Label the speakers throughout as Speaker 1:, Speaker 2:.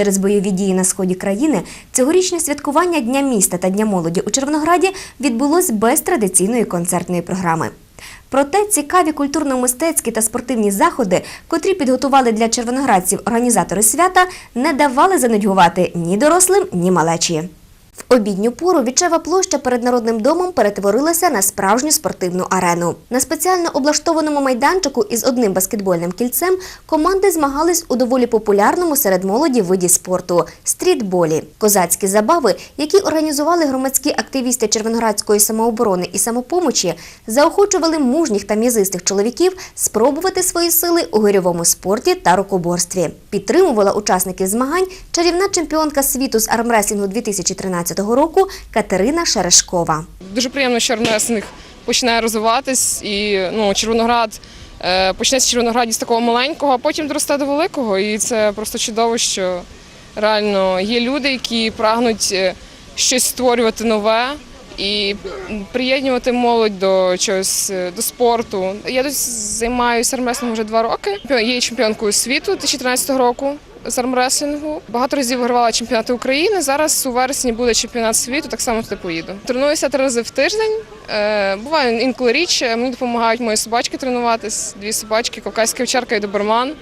Speaker 1: Через бойові дії на сході країни цьогорічне святкування Дня міста та Дня молоді у Червонограді відбулось без традиційної концертної програми. Проте цікаві культурно-мистецькі та спортивні заходи, котрі підготували для червоноградців організатори свята, не давали занудьгувати ні дорослим, ні малечі. В обідню пору Вічева площа перед народним домом перетворилася на справжню спортивну арену. На спеціально облаштованому майданчику із одним баскетбольним кільцем команди змагались у доволі популярному серед молоді виді спорту стрітболі. Козацькі забави, які організували громадські активісти Червоноградської самооборони і самопомочі, заохочували мужніх та м'язистих чоловіків спробувати свої сили у гирьовому спорті та рукоборстві. Підтримувала учасників змагань чарівна чемпіонка світу з армреслінгу 2013 року Катерина Шерешкова.
Speaker 2: Дуже приємно, що армрестлинг починає розвиватись і ну, Червоноград е, почнеться Червонограді з такого маленького, а потім доросте до великого. І це просто чудово, що реально є люди, які прагнуть е, щось створювати нове і приєднувати молодь до чогось е, до спорту. Я тут займаюся армрестлингом вже два роки. Я є чемпіонкою світу 2013 року. З армреслінгу. Багато разів вигравала чемпіонати України. Зараз у вересні буде чемпіонат світу, так само туди поїду. Тренуюся три рази в тиждень. Е, Буває інколи річ. Мені допомагають мої собачки тренуватись. Дві собачки, кавказька овчарка і доберман.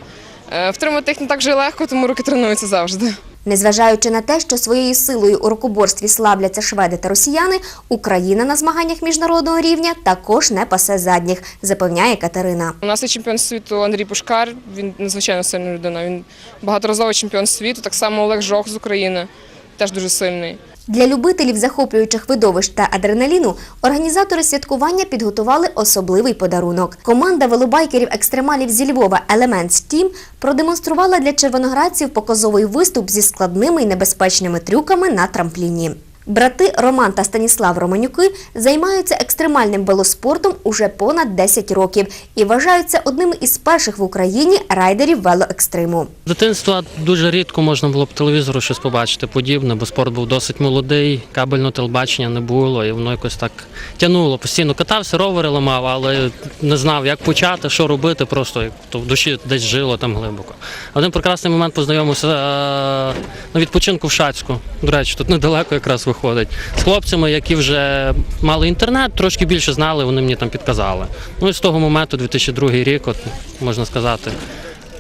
Speaker 2: Е, Втримати їх не так же легко, тому руки тренуються завжди.
Speaker 1: Незважаючи на те, що своєю силою у рукоборстві славляться шведи та росіяни, Україна на змаганнях міжнародного рівня також не пасе задніх, запевняє Катерина.
Speaker 2: У нас є чемпіон світу Андрій Пушкар. Він надзвичайно сильна людина. Він багаторазовий чемпіон світу. Так само Олег Жох з України, теж дуже сильний.
Speaker 1: Для любителів захоплюючих видовищ та адреналіну організатори святкування підготували особливий подарунок. Команда велобайкерів-екстремалів зі Львова Elements Team продемонструвала для червоноградців показовий виступ зі складними і небезпечними трюками на трампліні. Брати Роман та Станіслав Романюки займаються екстремальним велоспортом уже понад 10 років і вважаються одними із перших в Україні райдерів велоекстриму.
Speaker 3: Дитинства дуже рідко можна було б телевізору щось побачити подібне, бо спорт був досить молодий, кабельного телебачення не було, і воно якось так тянуло. Постійно катався, ровери ламав, але не знав, як почати, що робити, просто то в душі десь жило там глибоко. Один прекрасний момент познайомився е, на відпочинку в Шацьку. До речі, тут недалеко якраз виходить. З хлопцями, які вже мали інтернет, трошки більше знали, вони мені там підказали. Ну і з того моменту, 2002 рік, от можна сказати.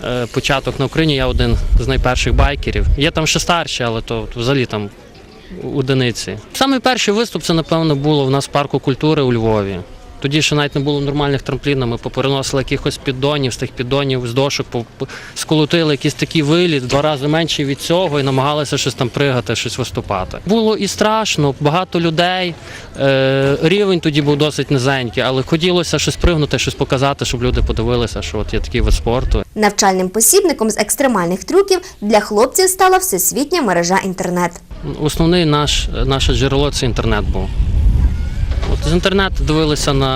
Speaker 3: Е, початок на Україні. Я один з найперших байкерів. Є там ще старші, але то взагалі там одиниці. Самий перший виступ це, напевно, було в нас в парку культури у Львові. Тоді ще навіть не було нормальних трамплінів, ми попереносили якихось піддонів, з тих піддонів, з дошок, сколотили якийсь такий виліт, два рази менший від цього, і намагалися щось там пригати, щось виступати. Було і страшно, багато людей. Е, рівень тоді був досить низенький, але хотілося щось пригнути, щось показати, щоб люди подивилися, що от є такий вид спорту.
Speaker 1: Навчальним посібником з екстремальних трюків для хлопців стала всесвітня мережа інтернет.
Speaker 3: Основний наш, наше джерело це інтернет був. От з інтернету дивилися на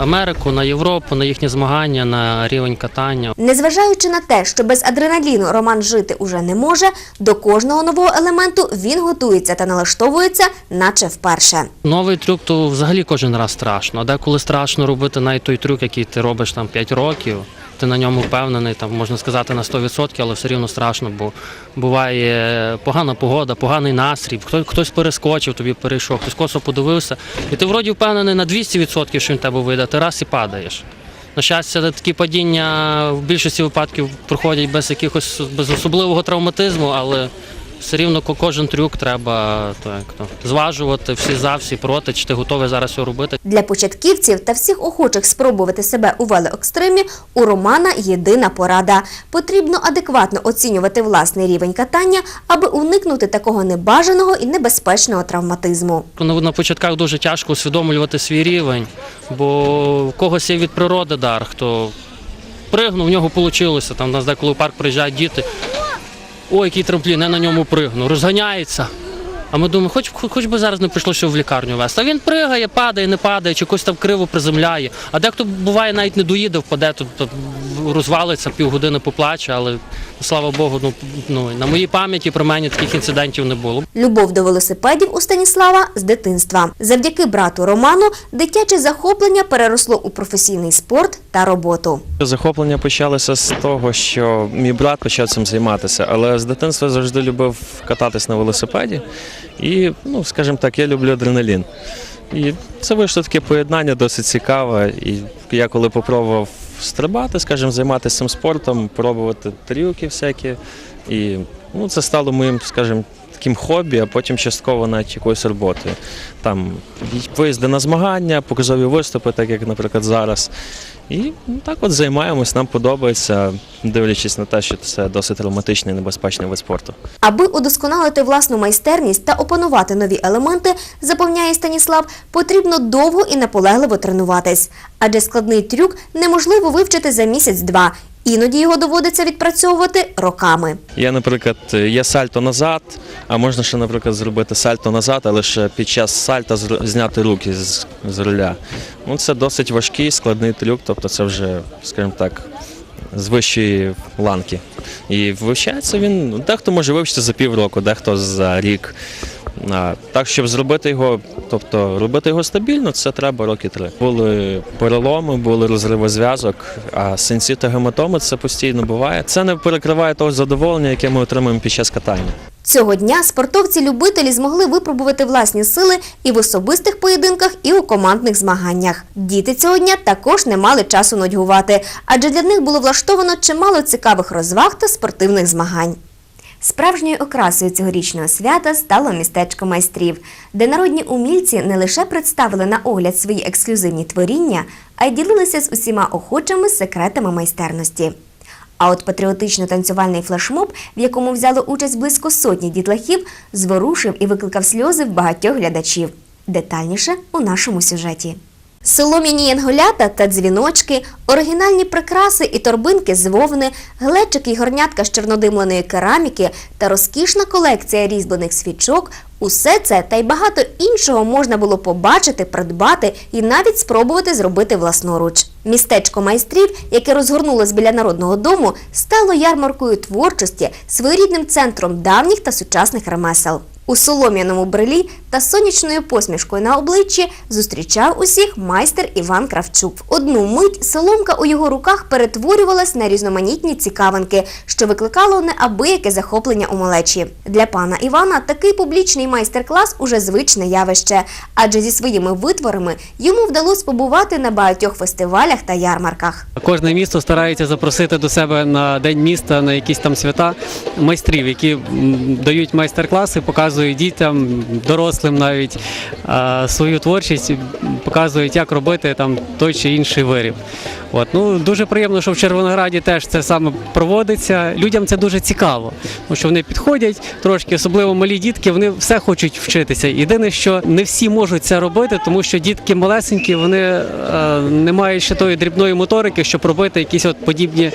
Speaker 3: Америку, на Європу, на їхні змагання, на рівень катання.
Speaker 1: Незважаючи на те, що без адреналіну Роман жити уже не може, до кожного нового елементу він готується та налаштовується, наче вперше.
Speaker 3: Новий трюк то взагалі кожен раз страшно. Деколи страшно робити навіть той трюк, який ти робиш там 5 років. Ти на ньому впевнений, там можна сказати на 100%, але все рівно страшно, бо буває погана погода, поганий настрій, хтось, хтось перескочив, тобі перейшов, хтось косо подивився, і ти вроді впевнений на 200%, що він тебе вийде, ти раз і падаєш. На щастя, такі падіння в більшості випадків проходять без якихось без особливого травматизму, але все рівно ко- кожен трюк треба так, то, зважувати всі за, всі проти, чи ти готовий зараз його робити.
Speaker 1: Для початківців та всіх охочих спробувати себе у велоекстримі у Романа єдина порада. Потрібно адекватно оцінювати власний рівень катання, аби уникнути такого небажаного і небезпечного травматизму.
Speaker 3: На, на початках дуже тяжко усвідомлювати свій рівень, бо в когось є від природи дар, хто пригнув, в нього вийшло. Там у нас деколи в парк приїжджають діти. Ой, який трамплін, я на ньому пригну. Розганяється. А ми думаємо, хоч, хоч би зараз не прийшлося в лікарню вести. А він пригає, падає, не падає, чи якось там криво приземляє. А дехто буває навіть не доїде, впаде, тут тут розвалиться, півгодини поплаче, але слава Богу, ну, ну на моїй пам'яті про мене таких інцидентів не було.
Speaker 1: Любов до велосипедів у Станіслава з дитинства. Завдяки брату Роману дитяче захоплення переросло у професійний спорт та роботу.
Speaker 4: Захоплення почалося з того, що мій брат почав цим займатися, але з дитинства завжди любив кататись на велосипеді. І, ну, скажімо так, я люблю адреналін. І це вийшло таке поєднання досить цікаве. І я коли попробував стрибати, скажімо, займатися цим спортом, пробувати трюки всякі. І ну, це стало моїм, скажімо, таким хобі, а потім частково навіть якоюсь роботою. Там виїзди на змагання, показові виступи, так як, наприклад, зараз. І ну, так от займаємось, нам подобається, дивлячись на те, що це досить романтичний і небезпечний вид спорту.
Speaker 1: Аби удосконалити власну майстерність та опанувати нові елементи, запевняє Станіслав, потрібно довго і наполегливо тренуватись. Адже складний трюк неможливо вивчити за місяць-два. Іноді його доводиться відпрацьовувати роками.
Speaker 4: Є, наприклад, є сальто назад, а можна ще, наприклад, зробити сальто назад, але ще під час сальта зняти руки з, з руля. Ну, це досить важкий, складний трюк, тобто це вже, скажімо так, з вищої ланки. І вивчається він, ну, дехто може вивчити за півроку, дехто за рік. Так, щоб зробити його, тобто робити його стабільно, це треба роки три. Були переломи, були розриви зв'язок, а синці та гематоми це постійно буває. Це не перекриває того задоволення, яке ми отримуємо під час катання.
Speaker 1: Цього дня спортовці-любителі змогли випробувати власні сили і в особистих поєдинках, і у командних змаганнях. Діти цього дня також не мали часу нудьгувати, адже для них було влаштовано чимало цікавих розваг та спортивних змагань. Справжньою окрасою цьогорічного свята стало містечко майстрів, де народні умільці не лише представили на огляд свої ексклюзивні творіння, а й ділилися з усіма охочими секретами майстерності. А от патріотично-танцювальний флешмоб, в якому взяло участь близько сотні дітлахів, зворушив і викликав сльози в багатьох глядачів. Детальніше у нашому сюжеті. Солом'яні янголята та дзвіночки, оригінальні прикраси і торбинки з вовни, глечики й горнятка з чорнодимленої кераміки та розкішна колекція різьблених свічок – усе це та й багато іншого можна було побачити, придбати і навіть спробувати зробити власноруч. Містечко майстрів, яке розгорнулось біля народного дому, стало ярмаркою творчості, своєрідним центром давніх та сучасних ремесел. У солом'яному брелі та сонячною посмішкою на обличчі зустрічав усіх майстер Іван Кравчук. Одну мить соломка у його руках перетворювалась на різноманітні цікавинки, що викликало неабияке захоплення у малечі. Для пана Івана такий публічний майстер-клас уже звичне явище, адже зі своїми витворами йому вдалося побувати на багатьох фестивалях та ярмарках.
Speaker 5: Кожне місто старається запросити до себе на день міста на якісь там свята майстрів, які дають майстер-класи, показують дітям, дорослим навіть свою творчість, показують, як робити там той чи інший виріб. От ну дуже приємно, що в Червонограді теж це саме проводиться. Людям це дуже цікаво, тому що вони підходять трошки, особливо малі дітки, вони все хочуть вчитися. Єдине, що не всі можуть це робити, тому що дітки малесенькі, вони е, не мають ще тої дрібної моторики, щоб робити якісь от подібні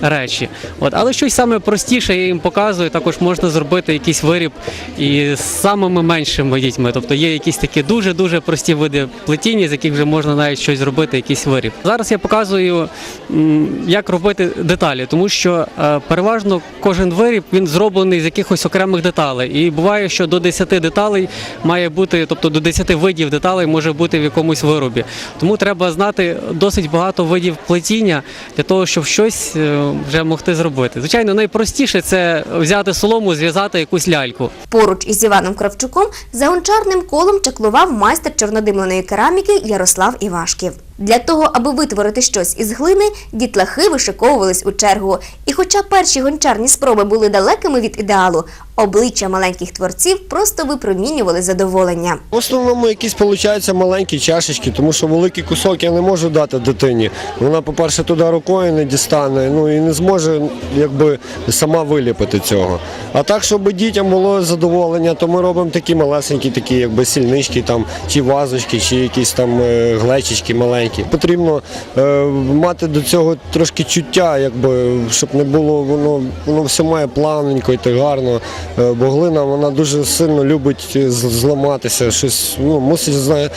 Speaker 5: речі. От, але щось саме простіше я їм показую. Також можна зробити якийсь виріб і з самими меншими дітьми. Тобто є якісь такі дуже дуже прості види плетіння, з яких вже можна навіть щось зробити, якийсь виріб. Зараз я показую, м, як робити деталі, тому що е, переважно кожен виріб він зроблений з якихось окремих деталей. І буває, що до 10 деталей має бути, тобто до 10 видів деталей може бути в якомусь виробі. Тому треба знати досить багато видів плетіння для того, щоб щось е, вже могти зробити. Звичайно, найпростіше це взяти солому, зв'язати якусь ляльку.
Speaker 1: Поруч із Іваном Кравчуком за гончарним колом чаклував майстер чорнодимленої кераміки Ярослав Івашків. Для того, аби витворити щось із глини, дітлахи вишиковувались у чергу. І хоча перші гончарні спроби були далекими від ідеалу, обличчя маленьких творців просто випромінювали задоволення.
Speaker 6: В основному якісь получаються маленькі чашечки, тому що великий кусок я не можу дати дитині. Вона, по-перше, туди рукою не дістане, ну і не зможе якби сама виліпити цього. А так, щоб дітям було задоволення, то ми робимо такі малесенькі, такі якби сільнички, там чи вазочки, чи якісь там е, глечички маленькі. Потрібно е, мати до цього трошки чуття, якби щоб не було воно, воно все має плавненько йти гарно. Е, бо глина вона дуже сильно любить е, зламатися, щось ну, мусить знає,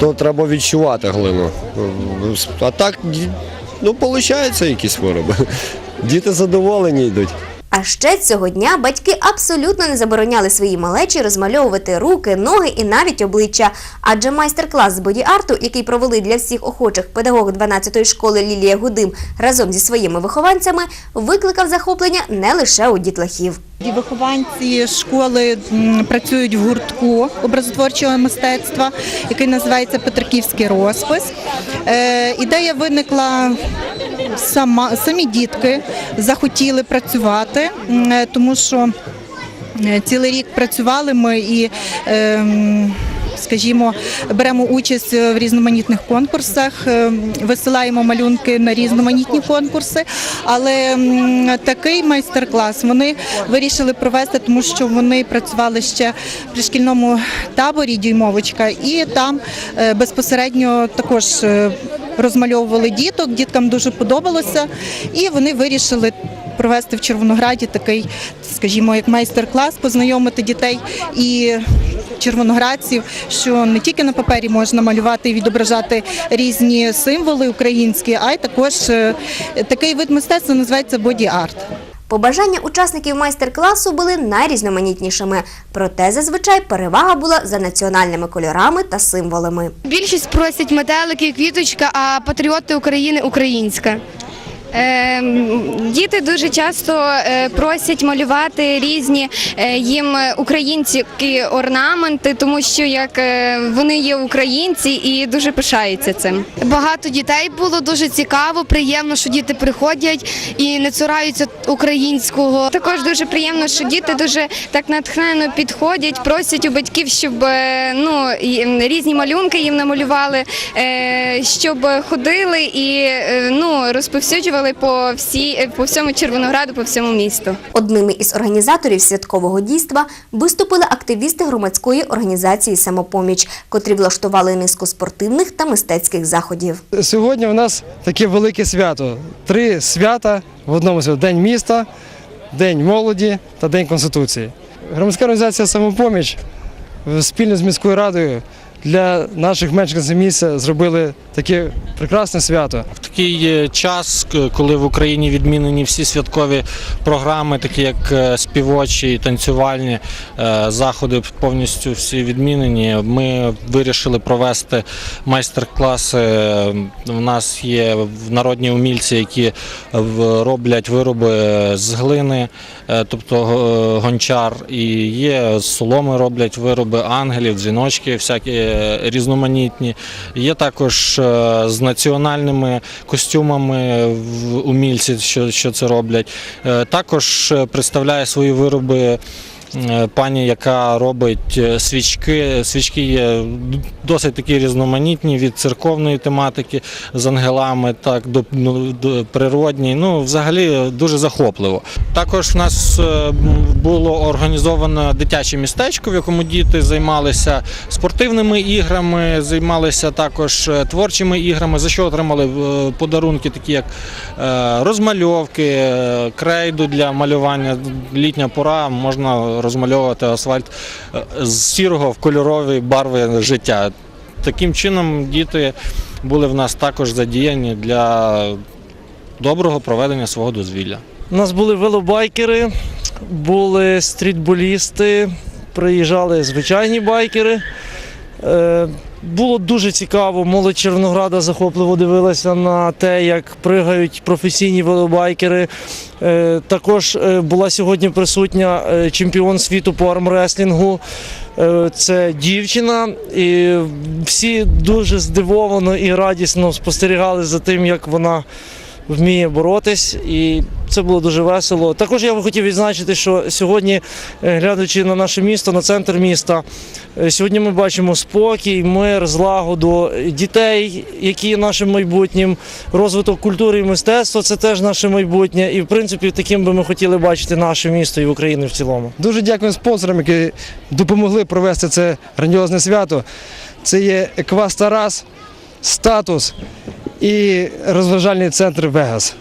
Speaker 6: то треба відчувати глину. Е, А так, ну, виходить якісь вироби. Діти задоволені йдуть.
Speaker 1: А ще цього дня батьки абсолютно не забороняли своїй малечі розмальовувати руки, ноги і навіть обличчя. Адже майстер-клас з боді-арту, який провели для всіх охочих педагог 12-ї школи Лілія Гудим разом зі своїми вихованцями, викликав захоплення не лише у дітлахів.
Speaker 7: Вихованці школи працюють в гуртку образотворчого мистецтва, який називається Петриківський розпис. Е, ідея виникла сама, самі дітки захотіли працювати, е, тому що е, цілий рік працювали ми і. Скажімо, беремо участь в різноманітних конкурсах, е, висилаємо малюнки на різноманітні конкурси. Але такий майстер-клас вони вирішили провести, тому що вони працювали ще при шкільному таборі дюймовочка, і там е, безпосередньо також е, розмальовували діток. Діткам дуже подобалося, і вони вирішили провести в Червонограді такий, скажімо, як майстер-клас, познайомити дітей і червоноградців, що не тільки на папері можна малювати і відображати різні символи українські, а й також е, такий вид мистецтва називається боді-арт.
Speaker 1: Побажання учасників майстер-класу були найрізноманітнішими, проте зазвичай перевага була за національними кольорами та символами.
Speaker 8: Більшість просять метелики, квіточка, а патріоти України українська. Ем, Діти дуже часто е, просять малювати різні е, їм українські орнаменти, тому що як е, вони є українці і дуже пишаються цим. Багато дітей було дуже цікаво, приємно, що діти приходять і не цураються українського. Також дуже приємно, що діти дуже так натхненно підходять, просять у батьків, щоб е, ну різні малюнки їм намалювали, е, щоб ходили і е, ну розповсюджували по всій по всьому Червонограду, по всьому місту.
Speaker 1: Одними із організаторів святкового дійства виступили активісти громадської організації Самопоміч, котрі влаштували низку спортивних та мистецьких заходів.
Speaker 9: Сьогодні у нас таке велике свято. Три свята в одному святі. День міста, День молоді та День Конституції. Громадська організація Самопоміч е, спільно з міською радою для наших мешканців міста зробили таке прекрасне свято.
Speaker 10: В такий е, час, коли в Україні відмінені всі святкові програми, такі як е, співочі, танцювальні е, заходи, повністю всі відмінені. Ми вирішили провести майстер-класи. У нас є народні умільці, які роблять вироби з глини, тобто гончар, і є соломи роблять вироби ангелів, дзвіночки, всякі різноманітні. Є також е, з національними костюмами умільці, що, що це роблять. Е, Також е, представляє свої вироби. Е, Пані, яка робить е, свічки. Свічки є досить такі різноманітні від церковної тематики з ангелами, так до, ну, до природній. Ну, взагалі дуже захопливо. Також в нас е, було організовано дитяче містечко, в якому діти займалися спортивними іграми, займалися також творчими іграми, за що отримали подарунки, такі як розмальовки, крейду для малювання. Літня пора можна розмальовувати асфальт е, з сірого в кольорові барви життя. Таким чином діти були в нас також задіяні для доброго проведення свого дозвілля.
Speaker 11: У нас були велобайкери, були стрітболісти, приїжджали звичайні байкери. Було дуже цікаво, молодь Червонограда захопливо дивилася на те, як пригають професійні велобайкери. Е, Також е, була сьогодні присутня е, чемпіон світу по армреслінгу. Це дівчина, і всі дуже здивовано і радісно спостерігали за тим, як вона вміє боротись, і це було дуже весело. Також я би хотів відзначити, що сьогодні, е, на наше місто, на центр міста, е, сьогодні ми бачимо спокій, мир, злагоду дітей, які є нашим майбутнім, розвиток культури і мистецтва це теж наше майбутнє. І в принципі таким би ми хотіли бачити наше місто і Україну в цілому.
Speaker 9: Дуже дякую спонсорам, які допомогли провести це грандіозне свято. Це є Еквас Тарас, статус і розважальний центр Вегас.